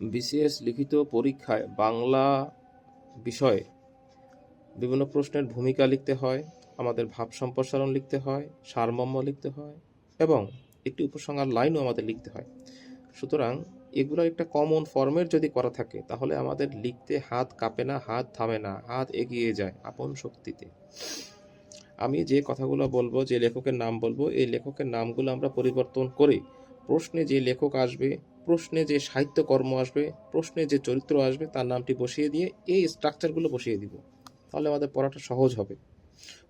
BCS লিখিত পরীক্ষায় বাংলা বিষয়ে বিভিন্ন প্রশ্নের ভূমিকা লিখতে হয়, আমাদের ভাব সম্প্রসারণ লিখতে হয়, সারমর্ম লিখতে হয় এবং একটি উপসংহার লাইনও আমাদের লিখতে হয়। সুতরাং এগুলো একটা কমন ফর্মের যদি করা থাকে, তাহলে আমাদের লিখতে হাত কাঁপে না, হাত থামে না, হাত এগিয়ে যায় আপন শক্তিতে। আমি যে কথাগুলো বলব, যে লেখকের নাম বলব, এই লেখকের নামগুলো আমরা পরিবর্তন করে প্রশ্নে যে লেখক আসবে প্রশ্নে যে সাহিত্যকর্ম আসবে, প্রশ্নে যে চরিত্র আসবে, তার নামটি বসিয়ে দিয়ে এই স্ট্রাকচারগুলো বসিয়ে দিব। তাহলে আমাদের পড়াটা সহজ হবে।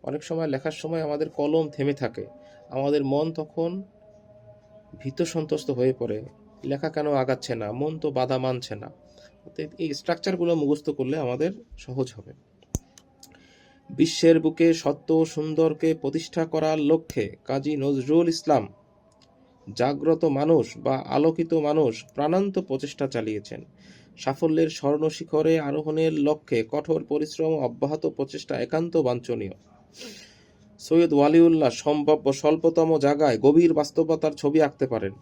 অনেক সময় লেখার সময় আমাদের কলম থেমে থাকে। আমাদের মন তখন ভীত সন্তুষ্ট হয়ে পড়ে। লেখা কেন আগাচ্ছে না? মন তো বাধা মানছে না। এই স্ট্রাকচারগুলো মুখস্থ করলে আমাদের সহজ হবে। বিশ্বের বুকে সত্য সুন্দরকে প্রতিষ্ঠা করার লক্ষ্যে কাজী নজরুল ইসলাম জাগ্রত মানুষ বা আলোকিত মানুষ প্রাণান্ত প্রচেষ্টা চালিয়েছেন। সাফল্যের স্বর্ণশিখরে আরোহণের লক্ষ্যে কঠোর পরিশ্রম অব্যাহত প্রচেষ্টা একান্ত বাঞ্ছনীয়। সৈয়দ ওয়ালিউল্লাহ সম্ভাব্য স্বল্পতম জায়গায় গভীর বাস্তবতার ছবি আঁকতে পারেন।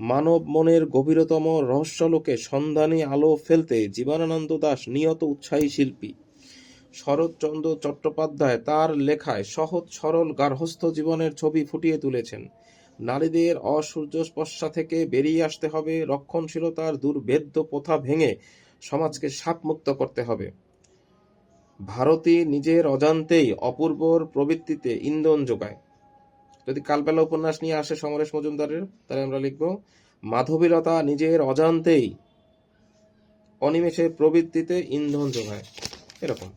মানব মনের গভীরতম রহস্যলোকে সন্ধানী আলো ফেলতে জীবনানন্দ দাস নিয়ত উৎসাহী শিল্পী। শরৎচন্দ্র চট্টোপাধ্যায় তার লেখায় সহজ সরল গার্হস্থ্য জীবনের ছবি ফুটিয়ে তুলেছেন। নারীদের অসূর্যস্পর্শা থেকে বেরিয়ে আসতে হবে, রক্ষণশীলতার দুর্ভেদ্য প্রথা ভেঙে সমাজকে সাপমুক্ত করতে হবে। ভারতী নিজের অজান্তেই অপূর্বর প্রবৃত্তিতে ইন্ধন যোগায়। যদি কালবেলা উপন্যাস নিয়ে আসে সমরেশ মজুমদারের, তাহলে আমরা লিখব, মাধবীলতা নিজের অজান্তেই অনিমেষের প্রবৃত্তিতে ইন্ধন যোগায়। এরকম।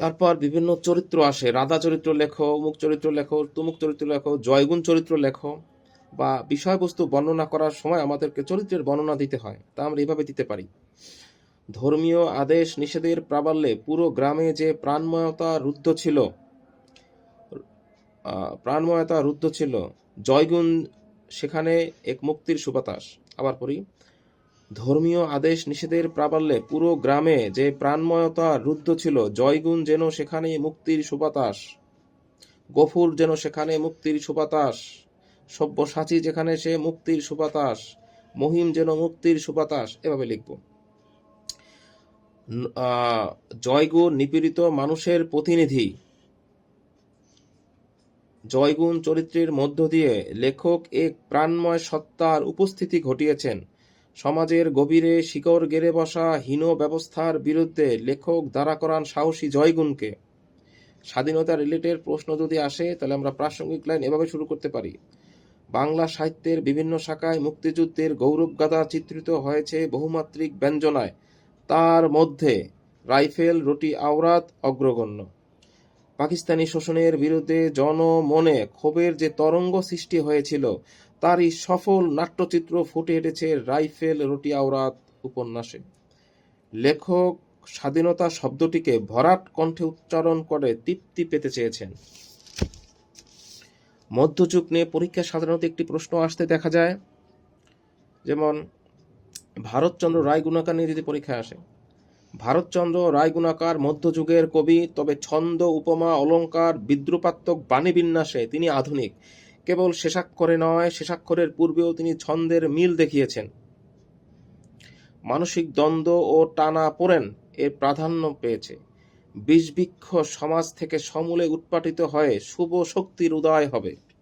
তারপর বিভিন্ন চরিত্র আসে। রাধা চরিত্র লেখো, অমুক চরিত্র লেখো, তুমুক চরিত্র লেখো, জয়গুণ চরিত্র লেখো বা বিষয়বস্তু বর্ণনা করার সময় আমাদেরকে চরিত্রের বর্ণনা দিতে হয়। তা আমরা এভাবে দিতে পারি। ধর্মীয় আদেশ, নিষেধের প্রাবল্যে পুরো গ্রামে যে প্রাণময়তা রুদ্ধ ছিল প্রাণময়তা রুদ্ধ ছিল, জয়গুণ, সেখানে এক মুক্তির সুবাতাস। আবার পড়ি ধর্মীয় আদেশ নিষেধের প্রাবল্যে পুরো গ্রামে যে প্রাণময়তা রুদ্ধ ছিল, জয়গুণ যেন সেখানে মুক্তির সুবাতাস। গফুর যেন সেখানে মুক্তির সুবাতাস। সব্যসাচী যেখানে সে মুক্তির সুবাতাস। মহিম যেন মুক্তির সুবাতাস, এভাবে লিখব। জয়গুণ নিপীড়িত মানুষের প্রতিনিধি। জয়গুণ চরিত্রের মধ্য দিয়ে লেখক এক প্রাণময় সত্তার উপস্থিতি ঘটিয়েছেন। সমাজের গভীরে শিকড় গেড়ে বসা হীন ব্যবস্থার বিরুদ্ধে লেখক দাঁড়া করান সাহসী জয়গুণকে। স্বাধীনতা রিলেটেড প্রশ্ন যদি আসে, তাহলে আমরা প্রাসঙ্গিক লাইন এভাবে শুরু করতে পারি। বাংলা সাহিত্যের বিভিন্ন শাখায় মুক্তিযুদ্ধের গৌরবগাথা চিত্রিত হয়েছে বহুমাত্রিক ব্যঞ্জনায়। তার মধ্যে রাইফেল, রুটি, আওরাত, অগ্রগণ্য। পাকিস্তানি শোষণের বিরুদ্ধে জনমনে ক্ষোভের যে তরঙ্গ সৃষ্টি হয়েছিল, তারই সফল নাট্যচিত্র ফুটে উঠেছে রাইফেল রুটি আওরাত উপন্যাসে। লেখক স্বাধীনতা শব্দটিকে ভরাট কণ্ঠে উচ্চারণ করে তৃপ্তি পেতে চেয়েছেন। মধ্যযুগ নিয়ে পরীক্ষায় সাধারণত একটি প্রশ্ন আসতে দেখা যায়, যেমন, ভারতচন্দ্র রায় গুণাকার নিয়ে যদি পরীক্ষায় আসে ভারতচন্দ্র রায়গুণাকার মধ্যযুগের কবি, তবে ছন্দ, উপমা, অলঙ্কার, বিদ্রুপাত্মক বাণী বিন্যাসে তিনি আধুনিক। কেবল শেষাক্ষরে নয়, শেষাক্ষরের পূর্বেও তিনি ছন্দের মিল দেখিয়েছেন। মানসিক দ্বন্দ্ব ও টানা পোড়েন এর প্রাধান্য পেয়েছে। বিষবৃক্ষ সমাজ থেকে সমূলে উৎপাটিত হয়ে শুভ শক্তির উদয় হবে।